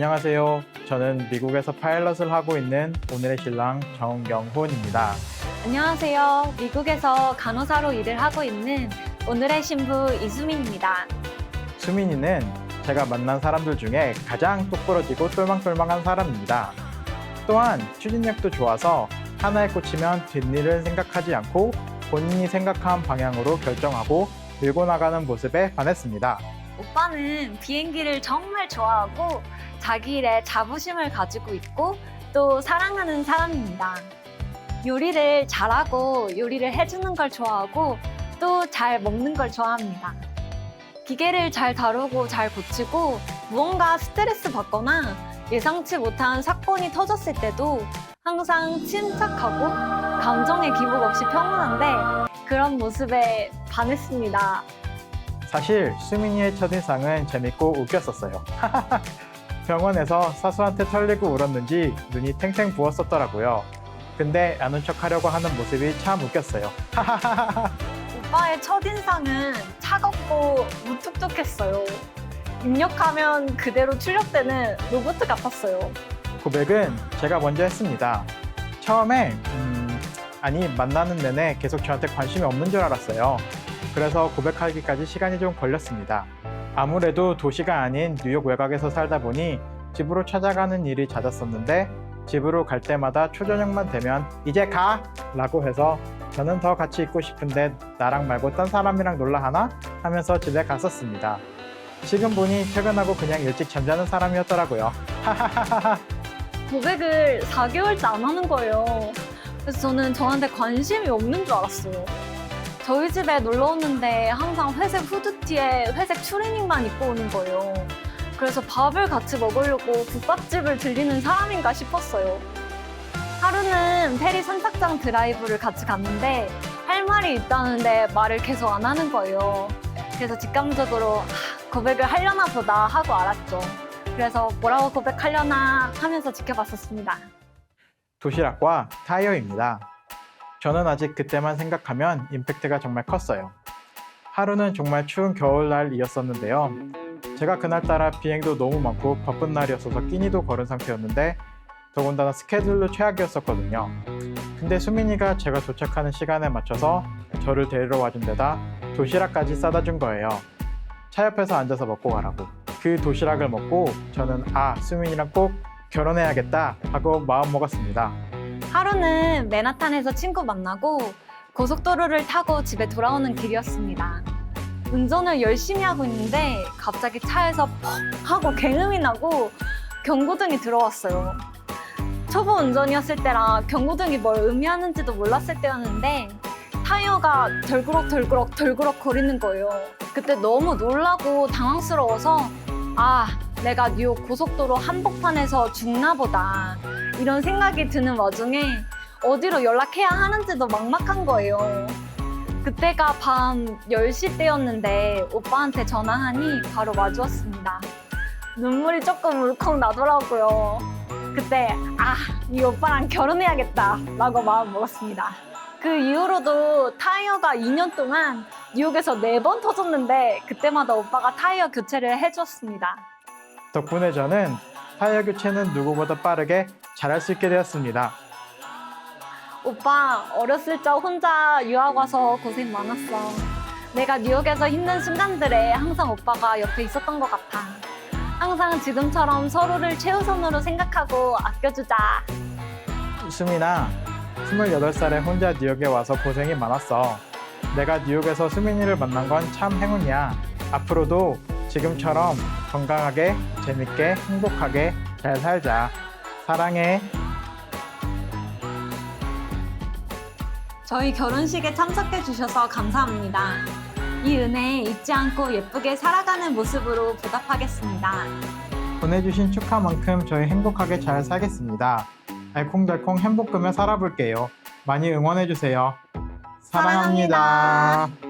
안녕하세요. 저는 미국에서 파일럿을 하고 있는 오늘의 신랑 정경훈입니다. 안녕하세요. 미국에서 간호사로 일을 하고 있는 오늘의 신부 이수민입니다. 수민이는 제가 만난 사람들 중에 가장 똑부러지고 똘망똘망한 사람입니다. 또한 추진력도 좋아서 하나에 꽂히면 뒷일을 생각하지 않고 본인이 생각한 방향으로 결정하고 밀고 나가는 모습에 반했습니다. 오빠는 비행기를 정말 좋아하고 자기 일에 자부심을 가지고 있고 또 사랑하는 사람입니다. 요리를 잘하고 요리를 해주는 걸 좋아하고 또 잘 먹는 걸 좋아합니다. 기계를 잘 다루고 잘 고치고 무언가 스트레스 받거나 예상치 못한 사건이 터졌을 때도 항상 침착하고 감정의 기복 없이 평온한데 그런 모습에 반했습니다. 사실 수민이의 첫인상은 재밌고 웃겼었어요. 병원에서 사수한테 털리고 울었는지 눈이 탱탱 부었었더라고요. 근데 아는 척 하려고 하는 모습이 참 웃겼어요. 오빠의 첫인상은 차갑고 무뚝뚝했어요. 입력하면 그대로 출력되는 로봇 같았어요. 고백은 제가 먼저 했습니다. 처음에 음, 아니 만나는 내내 계속 저한테 관심이 없는 줄 알았어요. 그래서 고백하기까지 시간이 좀 걸렸습니다. 아무래도 도시가 아닌 뉴욕 외곽에서 살다 보니 집으로 찾아가는 일이 잦았었는데 집으로 갈 때마다 초저녁만 되면 이제 가! 라고 해서 저는 더 같이 있고 싶은데 나랑 말고 딴 사람이랑 놀라 하나? 하면서 집에 갔었습니다. 지금 보니 퇴근하고 그냥 일찍 잠자는 사람이었더라고요. 고백을 4개월째 안 하는 거예요. 그래서 저는 저한테 관심이 없는 줄 알았어요. 저희 집에 놀러 오는데 항상 회색 후드티에 회색 추리닝만 입고 오는 거예요. 그래서 밥을 같이 먹으려고 국밥집을 들리는 사람인가 싶었어요. 하루는 페리 선착장 드라이브를 같이 갔는데 할 말이 있다는데 말을 계속 안 하는 거예요. 그래서 직감적으로 아, 고백을 하려나 보다 하고 알았죠. 그래서 뭐라고 고백하려나 하면서 지켜봤었습니다. 도시락과 타이어입니다. 저는 아직 그때만 생각하면 임팩트가 정말 컸어요. 하루는 정말 추운 겨울날이었었는데요. 제가 그날따라 비행도 너무 많고 바쁜 날이었어서 끼니도 거른 상태였는데 더군다나 스케줄도 최악이었었거든요. 근데 수민이가 제가 도착하는 시간에 맞춰서 저를 데리러 와준 데다 도시락까지 싸다 준 거예요. 차 옆에서 앉아서 먹고 가라고. 그 도시락을 먹고 저는 아, 수민이랑 꼭 결혼해야겠다 하고 마음 먹었습니다. 하루는 맨하탄에서 친구 만나고 고속도로를 타고 집에 돌아오는 길이었습니다. 운전을 열심히 하고 있는데 갑자기 차에서 펑 하고 굉음이 나고 경고등이 들어왔어요. 초보 운전이었을 때라 경고등이 뭘 의미하는지도 몰랐을 때였는데 타이어가 덜그럭덜그럭 덜그럭 거리는 거예요. 그때 너무 놀라고 당황스러워서 아 내가 뉴욕 고속도로 한복판에서 죽나 보다 이런 생각이 드는 와중에 어디로 연락해야 하는지도 막막한 거예요. 그때가 밤 10시 때였는데 오빠한테 전화하니 바로 와주었습니다. 눈물이 조금 울컥 나더라고요. 그때 아, 이 오빠랑 결혼해야겠다 라고 마음 먹었습니다. 그 이후로도 타이어가 2년 동안 뉴욕에서 4번 터졌는데 그때마다 오빠가 타이어 교체를 해줬습니다. 덕분에 저는 타이어 교체는 누구보다 빠르게 잘할 수 있게 되었습니다. 오빠 어렸을 적 혼자 유학 와서 고생 많았어. 내가 뉴욕에서 힘든 순간들에 항상 오빠가 옆에 있었던 것 같아. 항상 지금처럼 서로를 최우선으로 생각하고 아껴주자. 수민아, 28살에 혼자 뉴욕에 와서 고생이 많았어. 내가 뉴욕에서 수민이를 만난 건 참 행운이야. 앞으로도 지금처럼 건강하게, 재밌게, 행복하게 잘 살자. 사랑해. 저희 결혼식에 참석해 주셔서 감사합니다. 이 은혜 잊지 않고 예쁘게 살아가는 모습으로 보답하겠습니다. 보내주신 축하만큼 저희 행복하게 잘 살겠습니다. 알콩달콩 행복하며 살아볼게요. 많이 응원해주세요. 사랑합니다. 사랑합니다.